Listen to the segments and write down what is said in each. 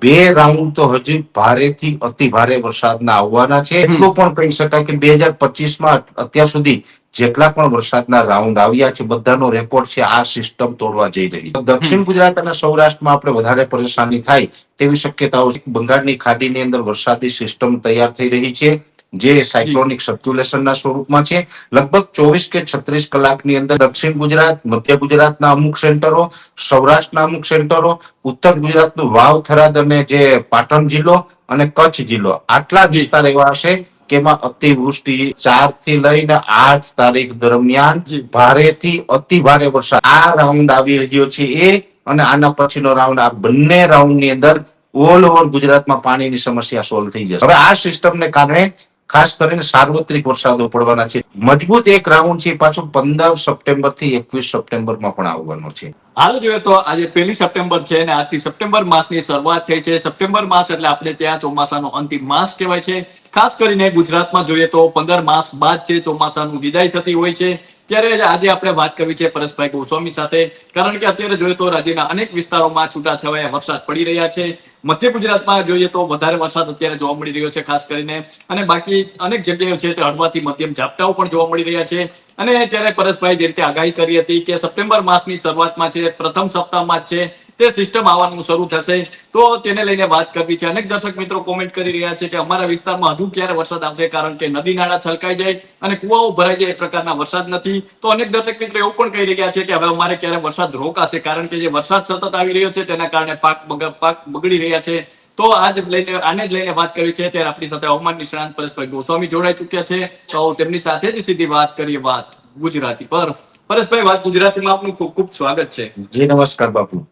બે રાઉન્ડ તો હજી ભારેથી અતિ ભારે વરસાદના આવવાના છે. એટલું પણ કહી શકાય કે બે હજાર પચીસમાં અત્યાર સુધી જેટલા પણ વરસાદના રાઉન્ડ આવ્યા છે બધાનો રેકોર્ડ છે આ સિસ્ટમ તોડવા જઈ રહી છે. દક્ષિણ ગુજરાત અને સૌરાષ્ટ્રમાં આપણે વધારે પરેશાની થાય તેવી શક્યતાઓ છે. બંગાળની ખાડીની અંદર વરસાદી સિસ્ટમ તૈયાર થઈ રહી છે. જે સાયક્લોનિક સર્ક્યુલેશનના સ્વરૂપમાં છે. લગભગ ચોવીસ કે છત્રીસ કલાકની અંદર દક્ષિણ ગુજરાત મધ્ય ગુજરાતના અમુક સેન્ટરો સૌરાષ્ટ્રના અમુક સેન્ટરો ઉત્તર ગુજરાતનું વાવ થરાદ અને જે પાટણ જિલ્લો અને કચ્છ જિલ્લો. આટલા વિસ્તાર એવા હશે કે એમાં અતિવૃષ્ટિ ચારથી લઈને આઠ તારીખ દરમિયાન. ભારેથી અતિ ભારે વરસાદ. આ રાઉન્ડ આવી રહ્યો છે એ અને આના પછીનો રાઉન્ડ આ બંને રાઉન્ડની અંદર ઓલ ઓવર ગુજરાતમાં પાણીની સમસ્યા સોલ્વ થઈ જશે. હવે આ સિસ્ટમને કારણે ખાસ કરીને સાર્વત્રિક વરસાદો પડવાના છે. મજબૂત એક રાઉન્ડ છે. પાછું પંદર સપ્ટેમ્બરથી એકવીસ સપ્ટેમ્બરમાં પણ આવવાનો છે. હાલ જોઈએ તો આજે પહેલી સપ્ટેમ્બર છે અને આજથી સપ્ટેમ્બર માસની શરૂઆત થઈ છે. સપ્ટેમ્બર માસ એટલે આપણે ત્યાં ચોમાસાનો અંતિમ માસ કહેવાય છે. ખાસ કરીને ગુજરાતમાં જોઈએ તો પંદર માસ બાદ છે ચોમાસાનું વિદાય થતી હોય છે. ત્યારે આજે આપણે વાત કરવી છે પરેશભાઈ ગોસ્વામી સાથે. કારણ કે અત્યારે જોઈએ તો રાજ્યના અનેક વિસ્તારોમાં છૂટાછવાયા વરસાદ પડી રહ્યા છે. મધ્ય ગુજરાતમાં જોઈએ તો વધારે વરસાદ અત્યારે જોવા મળી રહ્યો છે ખાસ કરીને. અને બાકી અનેક જગ્યાઓ છે તે હળવાથી મધ્યમ ઝાપટાઓ પણ જોવા મળી રહ્યા છે. અને જ્યારે પરેશભાઈ જે રીતે આગાહી કરી હતી કે સપ્ટેમ્બર માસની શરૂઆતમાં છે, પ્રથમ સપ્તાહમાં છે, તે સિસ્ટમ આવવાનું શરૂ થશે, તો તેને લઈને વાત કરવી છે. અનેક દર્શક મિત્રો કોમેન્ટ કરી રહ્યા છે કે અમારા વિસ્તારમાં હજુ ક્યારે વરસાદ આવશે, કારણ કે નદી નાળા છલકાઈ જાય અને કુવાઓ ભરાઈ જાય એ પ્રકારના વરસાદ નથી. તો અનેક દર્શક મિત્રો એવું પણ કહી રહ્યા છે કે હવે અમારે ક્યારે વરસાદ રોકાશે, કારણ કે જે વરસાદ સતત આવી રહ્યો છે, તેના કારણે પાક પાક બગડી રહ્યા છે. તો આજ લઈને આને જ લઈને વાત કરી છે ત્યારે આપણી સાથે હવામાન નિષ્ણાંત પરેશભાઈ ગોસ્વામી જોડાઈ ચુક્યા છે. તો તેમની સાથે જ સીધી વાત કરીએ વાત ગુજરાતી પર. પરેશભાઈ વાત ગુજરાતીમાં આપનું ખૂબ ખૂબ સ્વાગત છે. જી નમસ્કાર બાપુ.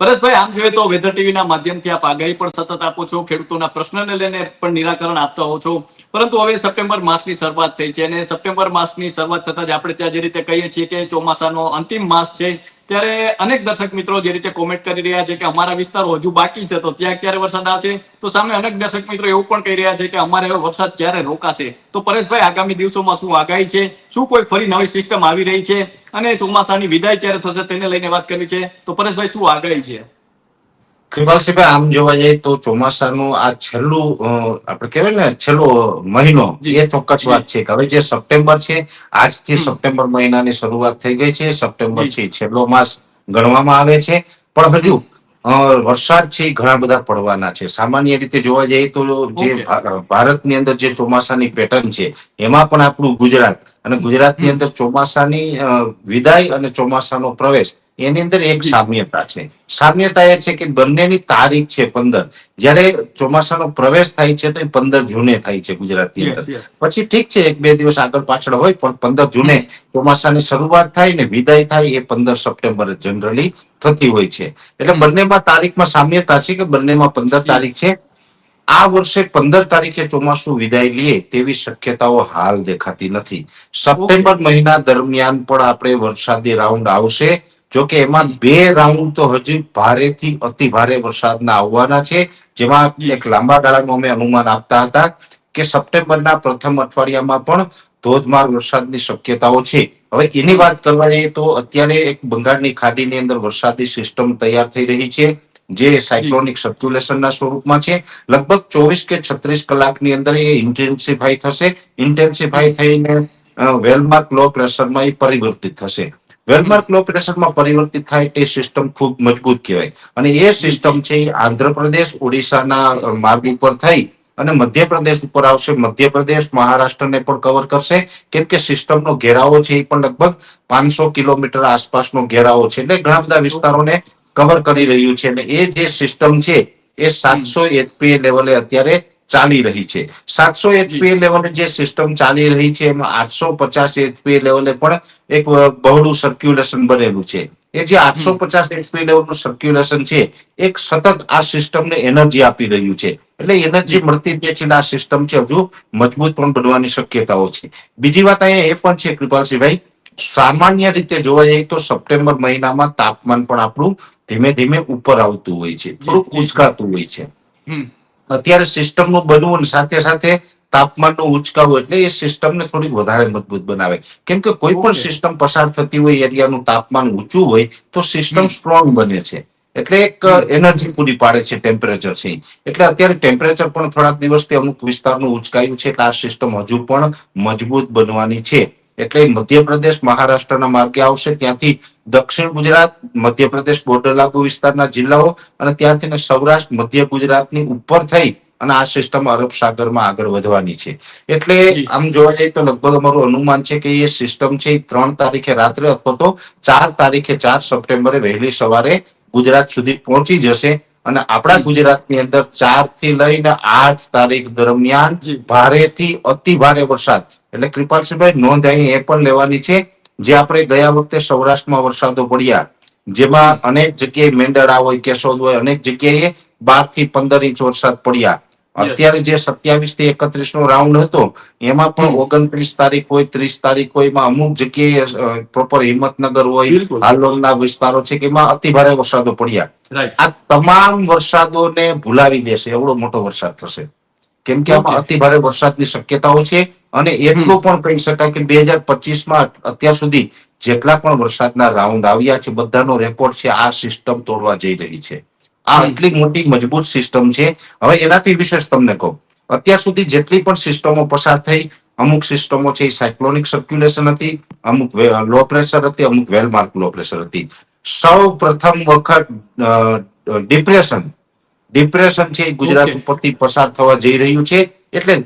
પરેશભાઈ આમ જોઈએ તો વેધર ટીવી ના માધ્યમથી આપ આગાહી પણ સતત આપો છો ખેડૂતોના પ્રશ્નને લઈને પણ નિરાકરણ આપતા હો છો. પરંતુ હવે સપ્ટેમ્બર માસની શરૂઆત થઈ છે અને સપ્ટેમ્બર માસની શરૂઆત થતા જ આપણે ત્યાં જે રીતે કહીએ છીએ કે ચોમાસાનો અંતિમ માસ છે. ત્યારે અનેક દર્શક મિત્રો જે રીતે કોમેન્ટ કરી રહ્યા છે કે અમારા વિસ્તાર હજુ બાકી છે, તો ત્યાં ક્યારે વરસાદ આવશે? તો સામે અનેક દર્શક મિત્રો એવું પણ કહી રહ્યા છે કે અમારે હવે વરસાદ ક્યારે રોકાશે? તો પરેશભાઈ, આગામી દિવસોમાં શું આગાહી છે? શું કોઈ ફરી નવી સિસ્ટમ આવી રહી છે? અને ચોમાસાની વિદાય ક્યારે થશે તેને લઈને વાત કરવી છે? તો પરેશભાઈ, શું આગાહી છે? કૃપાલસિંહભાઈ આમ જોવા જઈએ તો ચોમાસાનું આ છેલ્લું આપણે કહેવાય ને છેલ્લો મહિનો એ ચોક્કસ વાત છે કે હવે જે સપ્ટેમ્બર છે આજથી સપ્ટેમ્બર મહિનાની શરૂઆત થઈ ગઈ છે. સપ્ટેમ્બર છે છેલ્લો માસ ગણવામાં આવે છે. પણ હજુ વરસાદ છે ઘણા બધા પડવાના છે. સામાન્ય રીતે જોવા જઈએ તો જે ભારતની અંદર જે ચોમાસાની પેટર્ન છે એમાં પણ આપણું ગુજરાત અને ગુજરાતની અંદર ચોમાસાની વિદાય અને ચોમાસાનો પ્રવેશ એની અંદર એક સામ્યતા છે. સામ્યતા એ છે કે બંનેની તારીખ છે પંદર. જયારે ચોમાસાનો પ્રવેશ થાય છે તો એ પંદર જૂને થાય છે ગુજરાતની અંદર. પછી ઠીક છે એક બે દિવસ આગળ પાછળ હોય પણ પંદર જૂને ચોમાસાની શરૂઆત થાય ને વિદાય થાય એ પંદર સપ્ટેમ્બર જનરલી થતી હોય છે. એટલે બંનેમાં તારીખમાં સામ્યતા છે કે બંનેમાં પંદર તારીખ છે? આ વર્ષે પંદર તારીખે ચોમાસું વિદાય લે તેવી શક્યતાઓ હાલ દેખાતી નથી. સપ્ટેમ્બર મહિના દરમિયાન પણ આપણે વરસાદી રાઉન્ડ આવશે. જો કે એમાં બે રાઉન્ડ તો હજી ભારેથી અતિ ભારે વરસાદના આવવાના છે. જેમાં એક લાંબા ગાળાનું અમે અનુમાન આપતા હતા કે સપ્ટેમ્બરના પ્રથમ અઠવાડિયામાં પણ ધોધમાર વરસાદની શક્યતાઓ છે. હવે એની વાત કરવા જઈએ તો અત્યારે એક બંગાળની ખાડીની અંદર વરસાદી સિસ્ટમ તૈયાર થઈ રહી છે, જે સાયક્લોનિક સર્ક્યુલેશનના સ્વરૂપમાં છે. લગભગ ચોવીસ કે છત્રીસ કલાકની અંદર એ ઇન્ટેન્સિફાઈ થશે. ઇન્ટેન્સિફાઈ થઈને વેલમાર્ક લો પ્રેશરમાં એ પરિવર્તિત થશે. વેલમાર્ક લો પરિવર્તિત થાય તે સિસ્ટમ ખૂબ મજબૂત કહેવાય. અને એ સિસ્ટમ છે આંધ્રપ્રદેશ, ઓડિશાના માર્ગ ઉપર થઈ અને મધ્યપ્રદેશ ઉપર આવશે. મધ્યપ્રદેશ મહારાષ્ટ્રને પણ કવર કરશે. કેમ કે સિસ્ટમનો ઘેરાવો છે એ પણ લગભગ પાંચસો કિલોમીટર આસપાસનો ઘેરાવો છે. એટલે ઘણા બધા વિસ્તારોને કવર કરી રહ્યું છે. અને એ જે સિસ્ટમ છે એ સાતસો એચપીએ લેવલે અત્યારે ચાલી રહી છે. સાતસો એચપી લેવલે જે સિસ્ટમ ચાલી રહી છે એમાં આઠસો પચાસ એચપી લેવલે પણ એક બહોળું સર્ક્યુલેશન બનેલું છે. એ જે આઠસો પચાસ એચપી લેવલનું સર્ક્યુલેશન છે એક સતત આ સિસ્ટમને એનર્જી આપી રહ્યું છે. એટલે એનર્જી મળતી જે છે આ સિસ્ટમ છે હજુ મજબૂત પણ બનવાની શક્યતાઓ છે. બીજી વાત અહીંયા એ પણ છે કૃપાલસિંહભાઈ સામાન્ય રીતે જોવા જઈએ તો સપ્ટેમ્બર મહિનામાં તાપમાન પણ આપણું ધીમે ધીમે ઉપર આવતું હોય છે. થોડુંક ઉચકાતું હોય છે. અત્યારે સિસ્ટમનું બનવું અને સાથે સાથે તાપમાનનો ઉચકાવું એટલે એ સિસ્ટમને થોડી વધારે મજબૂત બનાવે. કેમ કે કોઈ પણ સિસ્ટમ પસાર થતી હોય એરિયાનું તાપમાન ઊંચું હોય તો સિસ્ટમ. સ્ટ્રોંગ બને છે. એટલે એક એનર્જી પૂરી પાડે છે ટેમ્પરેચર છે એટલે અત્યારે ટેમ્પરેચર પણ થોડાક દિવસથી અમુક વિસ્તારનું ઉચકાયું છે એટલે આ સિસ્ટમ હજુ પણ મજબૂત બનવાની છે. એટલે મધ્યપ્રદેશ મહારાષ્ટ્રના માર્ગે આવશે. ત્યાંથી દક્ષિણ ગુજરાત મધ્યપ્રદેશ બોર્ડર લાગુ વિસ્તારના જિલ્લાઓ અને ત્યાંથી સૌરાષ્ટ્ર મધ્ય ગુજરાતની ઉપર થઈ અને આ સિસ્ટમ અરબ સાગરમાં આગળ વધવાની છે. એટલે આમ જોવા જઈએ તો લગભગ અમારું અનુમાન છે કે એ સિસ્ટમ છે એ ત્રણ તારીખે રાત્રે અથવા તો ચાર તારીખે ચાર સપ્ટેમ્બરે વહેલી સવારે ગુજરાત સુધી પહોંચી જશે અને આપણા ગુજરાતની અંદર ચારથી લઈને આઠ તારીખ દરમિયાન ભારેથી અતિ ભારે વરસાદ એટલે કૃપાલસિંહભાઈ નોંધ અહીં એ પણ લેવાની છે જે આપણે ગયા વખતે સૌરાષ્ટ્રમાં વરસાદો પડ્યા જેમાં અનેક જગ્યાએ મેંદડા હોય કેશોદ હોય અનેક જગ્યાએ બારથી પંદર ઇંચ વરસાદ પડ્યા. અત્યારે જે સત્યાવીસથી એકત્રીસ નો રાઉન્ડ હતો એમાં પણ ઓગણત્રીસ તારીખ હોય ત્રીસ તારીખ હોય એમાં અમુક જગ્યાએ પ્રોપર હિંમતનગર હોય. હાલોલના વિસ્તારો છે કે એમાં અતિ ભારે વરસાદો પડ્યા. આ તમામ વરસાદોને ભૂલાવી દેશે એવડો મોટો વરસાદ થશે. કેમ કે આમાં. અતિ ભારે વરસાદની શક્યતાઓ છે અને એટલું પણ કહી શકાય કે બે હજાર પચીસમાં અત્યાર સુધી જેટલા પણ વરસાદના રાઉન્ડ આવ્યા છે બધાનો રેકોર્ડ છે આ સિસ્ટમ તોડવા જઈ રહી છે. આ એટલી મોટી મજબૂત સિસ્ટમ છે. હવે એનાથી વિશેષ તમને કહું. અત્યાર સુધી જેટલી પણ સિસ્ટમો પસાર થઈ અમુક સિસ્ટમો છે એ સાયક્લોનિક સર્ક્યુલેશન હતી અમુક લો પ્રેશર હતી અમુક વેલમાર્ક લો પ્રેશર હતી. સૌ પ્રથમ વખત ડિપ્રેશન ડિપ્રેશન છે ગુજરાત ઉપરથી પસાર થવા જઈ રહ્યું છે. એટલે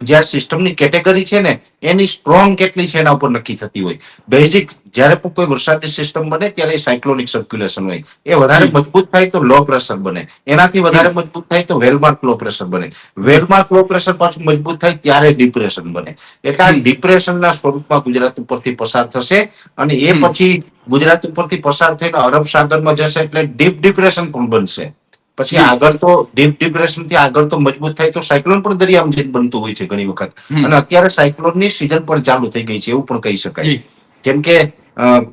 જે આ સિસ્ટમની કેટેગરી છે ને એની સ્ટ્રોંગ કેટલી છે એના ઉપર નક્કી થતી હોય. બેઝિક જ્યારે પણ કોઈ વરસાદી સિસ્ટમ બને ત્યારે સાયક્લોનિક સર્ક્યુલેશન હોય. એ વધારે મજબૂત થાય તો લો પ્રેશર બને. એનાથી વધારે મજબૂત થાય તો વેલમાર્ક લો પ્રેશર બને. વેલમાર્ક લો પ્રેશર પાછું મજબૂત થાય ત્યારે ડિપ્રેશન બને. એટલે આ ડિપ્રેશનના સ્વરૂપમાં ગુજરાત ઉપરથી પસાર થશે અને એ પછી ગુજરાત ઉપરથી પસાર થઈને અરબ સાગરમાં જશે એટલે ડીપ ડિપ્રેશન પણ બનશે. પછી આગળ તો ડીપ ડિપ્રેશનથી આગળ તો મજબૂત થાય તો સાયક્લોન પણ દરિયામાં જઈને બનતું હોય છે ઘણી વખત. અને અત્યારે સાયક્લોનની સિઝન પણ ચાલુ થઈ ગઈ છે એવું પણ કહી શકાય. કેમ કે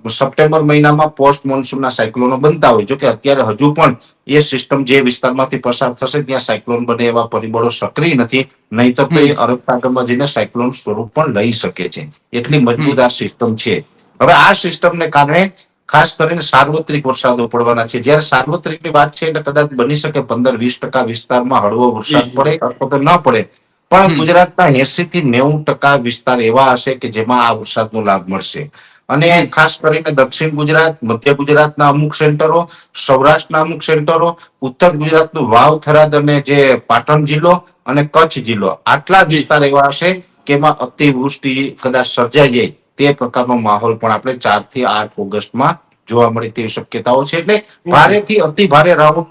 સપ્ટેમ્બર મહિનામાં પોસ્ટ મોન્સૂનના સાયક્લોનો બનતા હોય જો કે અત્યારે હજુ પણ એ સિસ્ટમ જે વિસ્તારમાંથી પસાર થશે ત્યાં સાયક્લોન બને એવા પરિબળો સક્રિય નથી. નહીં તો કોઈ અરબ સાગરમાં જઈને સાયક્લોન સ્વરૂપ પણ લઈ શકે છે. એટલી મજબૂત આ સિસ્ટમ છે. હવે આ સિસ્ટમને કારણે ખાસ કરીને સાર્વત્રિક વરસાદો પડવાના છે. જ્યારે સાર્વત્રિકની વાત છે એટલે કદાચ બની શકે પંદર વીસ ટકા વિસ્તારમાં હળવો વરસાદ પડે અથવા તો ન પડે. પણ. ગુજરાતના એસી થી નેવું ટકા વિસ્તાર એવા હશે કે જેમાં આ વરસાદનો લાભ મળશે. અને ખાસ કરીને દક્ષિણ ગુજરાત મધ્ય ગુજરાતના અમુક સેન્ટરો સૌરાષ્ટ્રના અમુક સેન્ટરો ઉત્તર ગુજરાતનું વાવ થરાદ અને જે પાટણ જિલ્લો અને કચ્છ જિલ્લો આટલા જી. વિસ્તાર એવા હશે કે એમાં અતિવૃષ્ટિ કદાચ સર્જાઈ જાય. તે પ્રકારનો માહોલ પણ આપણે ચારથી આઠ ઓગસ્ટમાં જોવા મળે તેવી શક્યતાઓ છે. એટલે ભારે થી અતિ ભારે રાઉન્ડ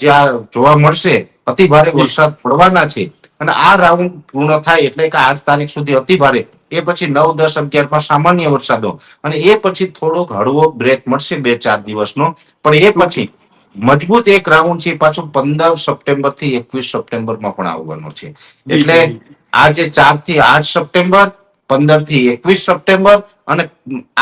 જે આ જોવા મળશે અતિ ભારે વરસાદ પડવાના છે. અને આ રાઉન્ડ પૂર્ણ થાય એટલે કે આઠ તારીખ સુધી અતિ ભારે એ પછી નવ દસ અગિયારમાં સામાન્ય વરસાદો. અને એ પછી થોડોક હળવો બ્રેક મળશે બે ચાર દિવસનો. પણ એ પછી મજબૂત એક રાઉન્ડ છે પાછો પંદર સપ્ટેમ્બરથી એકવીસ સપ્ટેમ્બરમાં પણ આવવાનો છે. એટલે જી. આજે ચારથી આઠ સપ્ટેમ્બર પંદરથી એકવીસ સપ્ટેમ્બર અને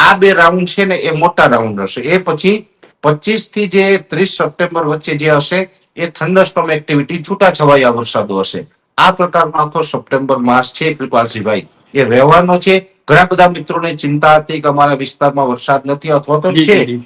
આ બે રાઉન્ડ છે ને એ મોટા રાઉન્ડ હશે. એ પછી પચીસથી જે ત્રીસ સપ્ટેમ્બર વચ્ચે જે હશે એ થંડરસ્ટોમ એક્ટિવિટી છૂટા છવાયા વરસાદો હશે. આ પ્રકારનો આખો સપ્ટેમ્બર માસ છે કૃપાલસિંહભાઈ. એ રહેવાનો છે. ઘણા બધા મિત્રોને ચિંતા હતી કે અમારા વિસ્તારમાં વરસાદ નથી અથવા તો છે.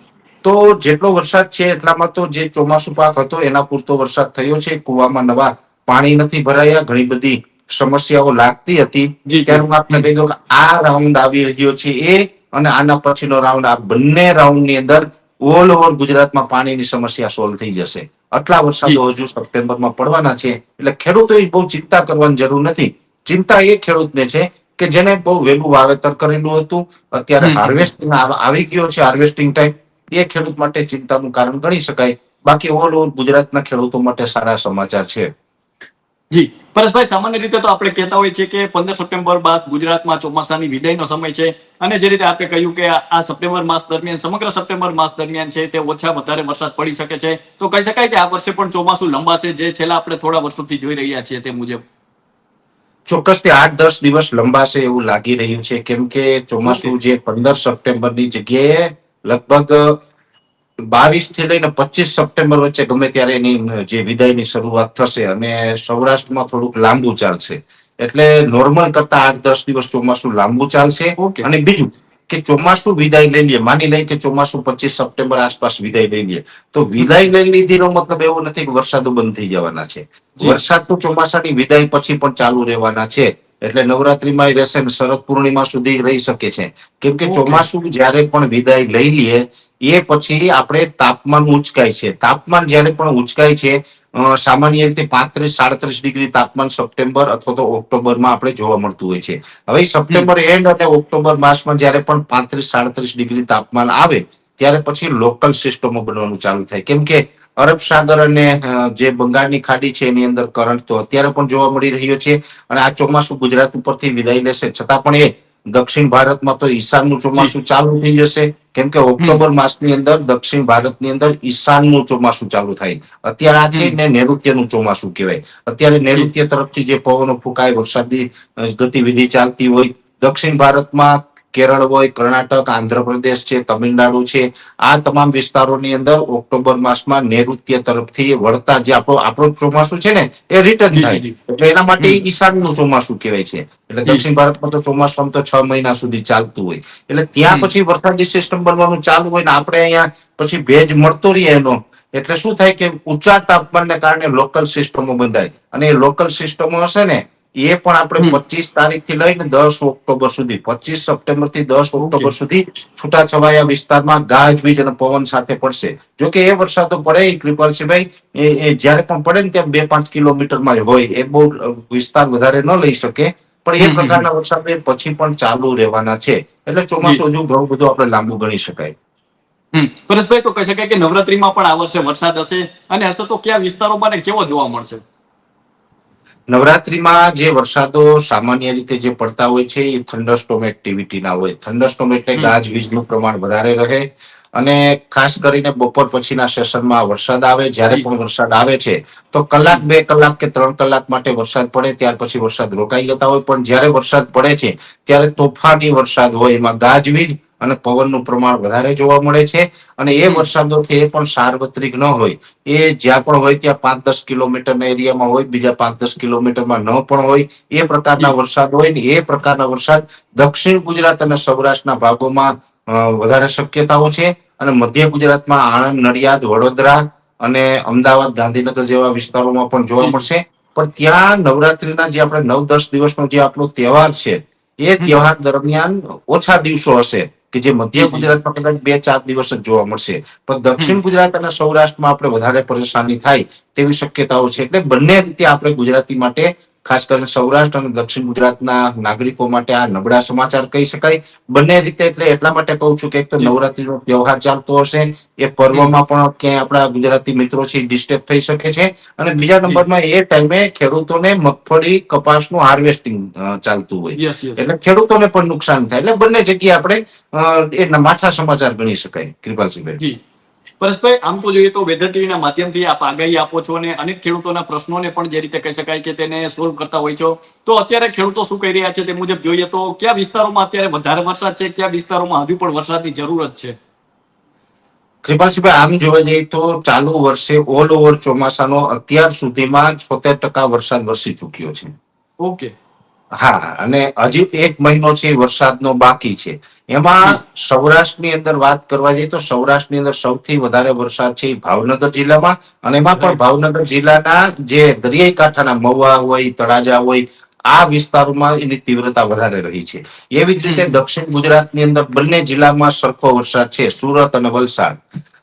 તો જેટલો વરસાદ છે એટલામાં તો જે ચોમાસુ પાક હતો એના પૂરતો વરસાદ થયો છે. કુવામાં નવા પાણી નથી ભરાયા. ઘણી બધી સમસ્યાઓ લાગતી હતી. ત્યારે હું આપને કહી દઉં કે આ રાઉન્ડ આવી રહ્યો છે એ અને આના પછીનો રાઉન્ડ આ બંને રાઉન્ડની અંદર ઓલ ઓવર ગુજરાતમાં પાણીની સમસ્યા સોલ્વ થઈ જશે. આટલા વરસાદો હજુ સપ્ટેમ્બરમાં પડવાના છે. એટલે ખેડૂતોએ બહુ ચિંતા કરવાની જરૂર નથી. ચિંતા એ ખેડૂતને છે કે જેને બહુ વહેલું વાવેતર કરેલું હતું અત્યારે. હાર્વેસ્ટિંગ આવી ગયો છે હાર્વેસ્ટિંગ ટાઈમ એ ખેડૂત માટે ચિંતાનું કારણ ગણી શકાય. બાકી ઓલ ઓવર ગુજરાતના ખેડૂતો માટે સારા સમાચાર છે. જી. પરેશભાઈ સામાન્ય રીતે તો આપણે કહેતા હોઈએ છીએ કે પંદર સપ્ટેમ્બર બાદ ગુજરાતમાં ચોમાસાની વિદાયનો સમય છે અને જે રીતે આપે કહ્યું કે આ સપ્ટેમ્બર માસ દરમિયાન સમગ્ર સપ્ટેમ્બર માસ દરમિયાન છે તે ઓછા વધારે વરસાદ પડી શકે છે. તો કહી શકાય કે આ વર્ષે પણ ચોમાસું લંબાશે જે છેલ્લા આપણે થોડા વર્ષોથી જોઈ રહ્યા છીએ તે મુજબ. ચોક્કસથી આઠ દસ દિવસ લંબાશે એવું લાગી રહ્યું છે. કેમ કે ચોમાસું જે પંદર સપ્ટેમ્બરની જગ્યાએ લગભગ બાવીસથી લઈને પચીસ સપ્ટેમ્બર વચ્ચે ગમે ત્યારે એની જે વિદાયની શરૂઆત થશે અને સૌરાષ્ટ્રમાં થોડુંક લાંબુ ચાલશે. એટલે નોર્મલ કરતા આઠ દસ દિવસ ચોમાસું લાંબુ ચાલશે. અને બીજું કે ચોમાસું વિદાય લઈ લઈએ માની લઈએ કે ચોમાસું પચીસ સપ્ટેમ્બર આસપાસ વિદાય લઈ લઈએ તો વિદાય લઈ લીધીનો મતલબ એવો નથી કે વરસાદો બંધ થઈ જવાના છે. વરસાદ તો ચોમાસાની વિદાય પછી પણ ચાલુ રહેવાના છે. એટલે નવરાત્રીમાં રહેશે ને શરદ પૂર્ણિમા સુધી રહી શકે છે. કેમ કે ચોમાસું જ્યારે પણ વિદાય લઈ લે એ પછી આપણે તાપમાન ઉંચકાય છે. તાપમાન જ્યારે પણ ઉંચકાય છે સામાન્ય રીતે પાંત્રીસ સાડત્રીસ ડિગ્રી તાપમાન સપ્ટેમ્બર અથવા તો ઓક્ટોબરમાં આપણે જોવા મળતું હોય છે. હવે સપ્ટેમ્બર એન્ડ અને ઓક્ટોબર માસમાં જ્યારે પણ પાંત્રીસ સાડત્રીસ ડિગ્રી તાપમાન આવે ત્યારે પછી લોકલ સિસ્ટમો બનવાનું ચાલુ થાય. કેમ કે અરબ સાગર અને જે બંગાળની ખાડી છે એની અંદર કરંટ તો અત્યારે પણ જોવા મળી રહ્યો છે. અને આ ચોમાસું ગુજરાત ઉપરથી વિદાય લેશે. છતાં પણ એ દક્ષિણ ભારતમાં તો ઈશાનનું ચોમાસું ચાલુ થઈ જશે. કેમ કે ઓક્ટોબર માસની અંદર દક્ષિણ ભારતની અંદર ઈશાનનું ચોમાસું ચાલુ થાય. અત્યારે આ છે. ને નૈઋત્યનું ચોમાસું કહેવાય. અત્યારે નૈઋત્ય તરફથી જે પવનો ફૂંકાય વરસાદની ગતિવિધિ ચાલતી હોય દક્ષિણ ભારતમાં કેરળ હોય કર્ણાટક આંધ્રપ્રદેશ છે તમિલનાડુ છે આ તમામ વિસ્તારોની અંદર ઓક્ટોબર માસમાં નૈઋત્ય તરફથી વળતા જે આપણો આપણો ચોમાસું છે ને એ રિટર્ન થાય. એટલે એના માટે. ઈશાનનું ચોમાસું કહેવાય છે. એટલે દક્ષિણ ભારતમાં તો ચોમાસું આમ તો છ મહિના સુધી ચાલતું હોય. એટલે ત્યાં પછી વરસાદી સિસ્ટમ બનવાનું ચાલુ હોય ને આપણે અહીંયા પછી ભેજ મળતો રહીએ એનો. એટલે શું થાય કે ઊંચા તાપમાનને કારણે લોકલ સિસ્ટમો બંધાય. અને એ લોકલ સિસ્ટમો હશે ને એ પણ આપણે પચીસ તારીખથી લઈને દસ ઓક્ટોબર સુધી પચીસ સપ્ટેમ્બરથી દસ ઓક્ટોબર સુધી છૂટાછવાયા વિસ્તારમાં ગાજવીજ અને પવન સાથે પડશે. જો કે એ વરસાદો પડે કૃપાલસિંહભાઈ એ જયારે પણ પડે ને ત્યાં બે પાંચ કિલોમીટરમાં હોય. એ બહુ વિસ્તાર વધારે ન લઈ શકે પણ એ પ્રકારના વરસાદ પછી પણ ચાલુ રહેવાના છે. એટલે ચોમાસું હજુ ઘણું બધું આપણે લાંબુ ગણી શકાય. પરેશભાઈ તો કહી શકાય કે નવરાત્રીમાં પણ આ વર્ષે વરસાદ હશે? અને હશે તો કયા વિસ્તારોમાં કેવો જોવા મળશે? નવરાત્રીમાં જે વરસાદો સામાન્ય રીતે જે પડતા હોય છે, એ થંડરસ્ટોમ એક્ટિવિટીના હોય થંડરસ્ટોમ એટલે. ગાજવીજનું પ્રમાણ વધારે રહે અને ખાસ કરીને બપોર પછીના સેશનમાં વરસાદ આવે, જ્યારે પણ વરસાદ આવે છે, તો કલાક, બે કલાક કે ત્રણ કલાક માટે વરસાદ પડે, ત્યાર પછી વરસાદ રોકાઈ જતા હોય પણ જ્યારે વરસાદ પડે છે, ત્યારે તોફાની વરસાદ હોય એમાં ગાજવીજ અને પવનનું પ્રમાણ વધારે જોવા મળે છે અને એ વરસાદોથી વરસાદો છે એ પણ સાર્વત્રિક ન હોય. એ જ્યાં પણ હોય ત્યાં પાંચ દસ કિલોમીટરના એરિયામાં હોય બીજા પાંચ દસ કિલોમીટરમાં ન પણ હોય. એ પ્રકારના વરસાદ હોય ને એ પ્રકારના વરસાદ દક્ષિણ ગુજરાત અને સૌરાષ્ટ્રના ભાગોમાં વધારે શક્યતાઓ છે. અને મધ્ય ગુજરાતમાં આણંદ નડિયાદ વડોદરા અને અમદાવાદ ગાંધીનગર જેવા વિસ્તારોમાં પણ જોવા મળશે. પણ ત્યાં નવરાત્રીના જે આપણે નવ દસ દિવસનો જે આપણો તહેવાર છે એ તહેવાર દરમિયાન ઓછા દિવસો હશે કે જે મધ્ય. ગુજરાતમાં કદાચ બે ચાર દિવસ જ જોવા મળશે પણ દક્ષિણ ગુજરાત અને સૌરાષ્ટ્રમાં આપણે વધારે પરેશાની થાય તેવી શક્યતાઓ છે એટલે બંને રીતે આપણે ગુજરાતી માટે ખાસ કરીને સૌરાષ્ટ્ર અને દક્ષિણ ગુજરાતના નાગરિકો માટે આ નબળા સમાચાર કહી શકાય. બંને રીતે એટલે એટલા માટે કહું છું કે એક તો. નવરાત્રીનો વ્યવહાર ચાલતો હશે એ પર્વમાં પણ ક્યાંય આપણા ગુજરાતી મિત્રો છે ડિસ્ટર્બ થઈ શકે છે. અને બીજા. નંબરમાં એ ટાઈમે ખેડૂતોને મગફળી કપાસનું હાર્વેસ્ટિંગ ચાલતું હોય. એટલે ખેડૂતોને પણ નુકસાન થાય. એટલે બંને જગ્યાએ આપણે એ માઠા સમાચાર ગણી શકાય. કૃપાલસિંહભાઈ. પરેશભાઈ આમ તો જોઈએ તો વેધર ટીવીના માધ્યમથી આપ આગાહી આપો છો અને અનેક ખેડૂતોના પ્રશ્નોને પણ જે રીતે કહી શકાય કે તેને સોલ્વ કરતા હોય છો. તો અત્યારે ખેડૂતો શું કહી રહ્યા છે તે મુજબ જોઈએ તો કયા વિસ્તારોમાં અત્યારે વધારે વરસાદ છે કયા વિસ્તારોમાં હજુ પણ વરસાદની જરૂરત છે? કૃપાલસિંહભાઈ આમ જોવા જઈએ તો ચાલુ વર્ષે ઓલ ઓવર ચોમાસાનો અત્યાર સુધીમાં છોતેર ટકા વરસાદ વરસી ચુક્યો છે. ઓકે હા અને હજી એક મહિનો છે વરસાદનો બાકી છે. એમાં સૌરાષ્ટ્રની અંદર વાત કરવા જઈએ તો સૌરાષ્ટ્રની અંદર સૌથી વધારે વરસાદ છે ભાવનગર જિલ્લામાં અને એમાં પણ. ભાવનગર જિલ્લાના જે દરિયાઈ કાંઠાના મહુવા હોય તળાજા હોય આ વિસ્તારોમાં એની તીવ્રતા વધારે રહી છે. એવી જ રીતે દક્ષિણ ગુજરાતની અંદર બંને જિલ્લામાં સરખો વરસાદ છે સુરત અને વલસાડ.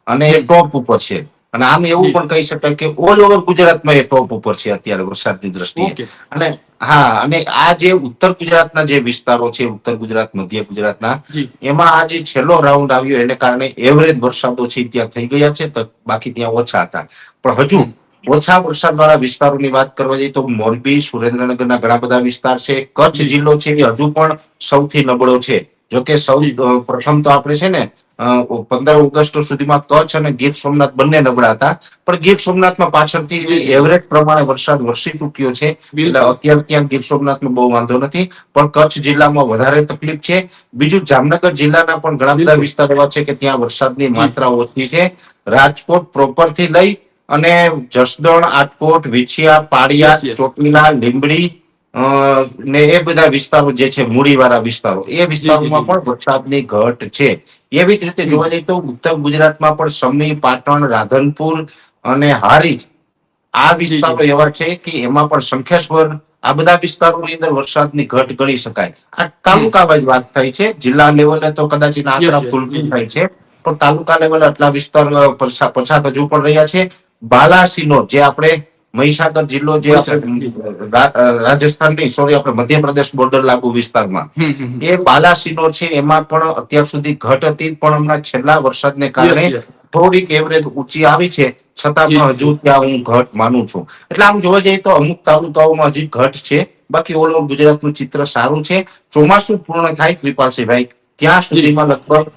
અને એ ટોપ ઉપર છે. અને આમ એવું પણ કહી શકાય કે ઓલ ઓવર ગુજરાતમાં એ ટોપ ઉપર છે અત્યારે વરસાદની દ્રષ્ટિએ. અને હા અને આ જે ઉત્તર ગુજરાતના જે વિસ્તારો છે ઉત્તર ગુજરાત મધ્ય ગુજરાતના એમાં આ જે છેલ્લો રાઉન્ડ આવ્યો એને કારણે એવરેજ વરસાદો છે ત્યાં થઈ ગયા છે બાકી ત્યાં ઓછા હતા. પણ હજુ ઓછા વરસાદ વાળા વિસ્તારોની વાત કરવા જઈએ તો મોરબી સુરેન્દ્રનગરના ઘણા બધા વિસ્તાર છે કચ્છ જિલ્લો છે એ હજુ પણ સૌથી નબળો છે. જોકે સૌ પ્રથમ તો આપણે છે ને પંદર ઓગસ્ટ સુધીમાં કચ્છ અને ગીર સોમનાથ બંને નબળા હતા પણ ગીર સોમનાથમાં પાછળથી એવરેજ પ્રમાણે વરસાદ વરસી ચુક્યો છે અત્યારે ત્યાં ગીર સોમનાથમાં બહુ વાંધો નથી. પણ કચ્છ જિલ્લામાં વધારે તકલીફ છે. બીજું જામનગર જિલ્લાના પણ ઘણા બધા વિસ્તાર એવા છે કે ત્યાં વરસાદની. માત્રા ઓછી છે. રાજકોટ પ્રોપરથી લઈ અને જસદણ આટકોટ વિછિયા પાળિયા. ચોટીલા લીંબડી ને એ બધા વિસ્તારો જે છે મૂડીવાળા વિસ્તારો. એ વિસ્તારોમાં પણ વરસાદની ઘટ છે. એવી જ રીતે જોવા જઈએ તો ઉત્તર ગુજરાતમાં પણ સમી પાટણ રાધનપુર અને હારીજ આ વિસ્તારો એવા છે કે એમાં પણ શંખેશ્વર આ બધા વિસ્તારોની અંદર વરસાદની ઘટ ગણી શકાય. આ તાલુકા વાઇઝ વાત થઈ છે. જિલ્લા લેવલે તો કદાચ એના આંકડા ફૂલફિલ થાય છે. પણ તાલુકા લેવલે આટલા વિસ્તાર પછા- પછાત હજુ પણ રહ્યા છે. બાલાસિનોર જે આપણે મહીસાગર જિલ્લો જે આપણે રાજસ્થાન નહીં સોરી આપણે મધ્યપ્રદેશ બોર્ડર લાગુ વિસ્તારમાં. એ બાલાસિનોર છે એમાં પણ અત્યાર સુધી ઘટ હતી પણ હમણાં છેલ્લા વરસાદને કારણે. થોડીક એવરેજ ઊંચી આવી છે છતાં પણ હજુ ત્યાં હું ઘટ માનું છું. એટલે આમ જોવા જઈએ તો અમુક તાલુકાઓમાં હજી ઘટ છે બાકી ઓલ ઓવર ગુજરાતનું ચિત્ર સારું છે. ચોમાસું પૂર્ણ થાય કૃપાલસિંહભાઈ ત્યાં સુધીમાં લગભગ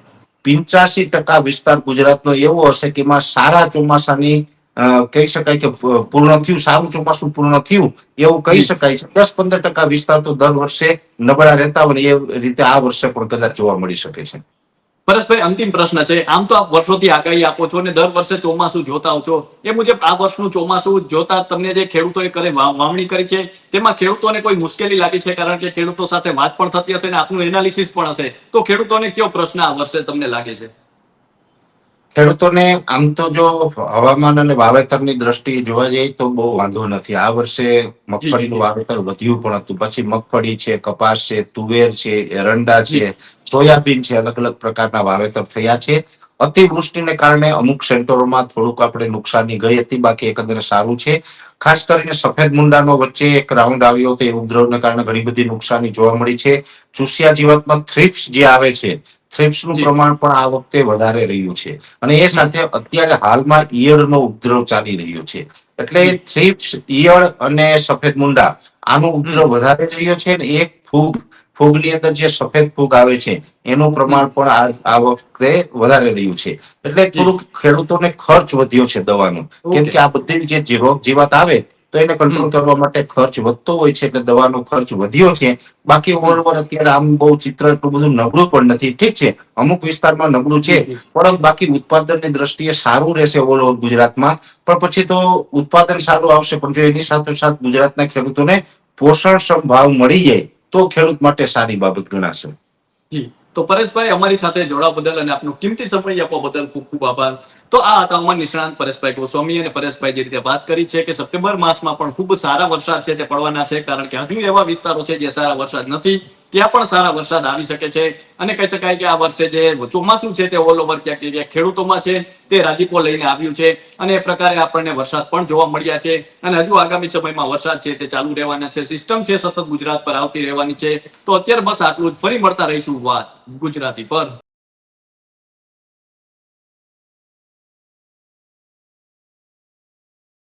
પિંચાસી ટકા વિસ્તાર ગુજરાતનો એવો હશે કે એમાં સારા ચોમાસાની કહી શકાય કે પૂર્ણ થયું સારું ચોમાસું પૂર્ણ થયું એવું કહી શકાય છે. દસ પંદર ટકા વિસ્તાર તો દર વર્ષે નબળા રહેતા હોય એ રીતે આ વર્ષે પણ કદાચ જોવા મળી શકે છે. પરેશભાઈ અંતિમ પ્રશ્ન છે. આમ તો આપ વર્ષોથી આગાહી આપો છો અને દર વર્ષે ચોમાસું જોતા છો. એ મુજબ આ વર્ષનું ચોમાસું જોતા તમને જે ખેડૂતોએ કરે વાવણી કરી છે તેમાં ખેડૂતોને કોઈ મુશ્કેલી લાગી છે કારણ કે ખેડૂતો સાથે વાત પણ થતી હશે અને આપનું એનાલિસિસ પણ હશે. તો ખેડૂતોને કયો પ્રશ્ન આ વર્ષે તમને લાગે છે? ખેડૂતોને આમ તો જો હવામાન અને વાવેતરની દ્રષ્ટિએ જોવા જઈએ તો બહુ વાંધો નથી. આ વર્ષે મગફળીનું વાવેતર વધ્યું પણ હતું. પછી મગફળી છે કપાસ છે તુવેર છે એરંડા છે સોયાબીન છે અલગ અલગ પ્રકારના વાવેતર થયા છે. અતિવૃષ્ટિને કારણે અમુક સેન્ટરોમાં થોડુંક આપણે નુકસાની ગઈ હતી બાકી એકંદરે સારું છે. ખાસ કરીને સફેદ મુંડાનો વચ્ચે એક રાઉન્ડ આવ્યો હતો. એ ઉપદ્રવને કારણે ઘણી બધી નુકસાની જોવા મળી છે. ચૂસિયા જીવાતમાં થ્રિપ્સ જે આવે છે થ્રિપ્સનું. પ્રમાણ પણ આ વખતે વધારે રહ્યું છે. અને એ સાથે અત્યારે હાલમાં ઈયળનો ઉપદ્રવ ચાલી રહ્યો છે. એટલે થ્રિપ્સ ઈયળ અને સફેદ મુંડા આનો ઉપદ્રવ વધારે રહ્યો છે અને એક ફૂગ ફૂગની અંદર જે સફેદ ફૂગ આવે છે એનું પ્રમાણ પણ આ વખતે વધારે રહ્યું છે. એટલે થોડુંક ખેડૂતોને ખર્ચ વધ્યો છે દવાનો. કેમ કે આ બધી જી- રોગ જીવાત આવે તો એને કંટ્રોલ કરવા માટે ખર્ચ વધતો હોય છે એટલે દવાનો ખર્ચ વધ્યો છે. બાકી ઓલ ઓવર અત્યારે આમ બહુ ચિત્ર એટલું બધું નબળું પણ નથી. ઠીક છે? અમુક વિસ્તારમાં નબળું છે. પરંતુ બાકી ઉત્પાદનની દ્રષ્ટિએ સારું રહેશે ઓલ ઓવર ગુજરાતમાં. પણ પછી તો ઉત્પાદન સારું આવશે પણ જો એની સાથોસાથ ગુજરાતના ખેડૂતોને પોષણક્ષમ ભાવ મળી જાય તો ખેડૂત માટે સારી બાબત ગણાશે. જી. તો પરેશભાઈ, અમારી સાથે જોડાવા બદલ અને આપનો કિંમતી સમય આપવા બદલ ખૂબ ખૂબ આભાર. તો આ હતા અમારા નિષ્ણાંત પરેશભાઈ ગોસ્વામી અને પરેશભાઈ જે રીતે વાત કરી છે કે સપ્ટેમ્બર માસમાં પણ ખૂબ સારા વરસાદ છે તે પડવાના છે, કારણ કે હજુ એવા વિસ્તારો છે જે સારા વરસાદ નથી. ત્યાં પણ સારા વરસાદ આવી શકે છે. અને કહી શકાય કે આ વર્ષે જે ચોમાસું છે તે ઓલ ઓવર ક્યાંક એરિયા ખેડૂતોમાં છે, તે રાજીપો લઈને આવ્યું છે. અને એ પ્રકારે આપણને વરસાદ પણ જોવા મળ્યા છે. અને હજુ આગામી સમયમાં વરસાદ છે તે ચાલુ રહેવાના છે. સિસ્ટમ છે સતત ગુજરાત પર આવતી રહેવાની છે. તો અત્યારે બસ આટલું જ. ફરી મળતા રહીશું વાત ગુજરાતી પર.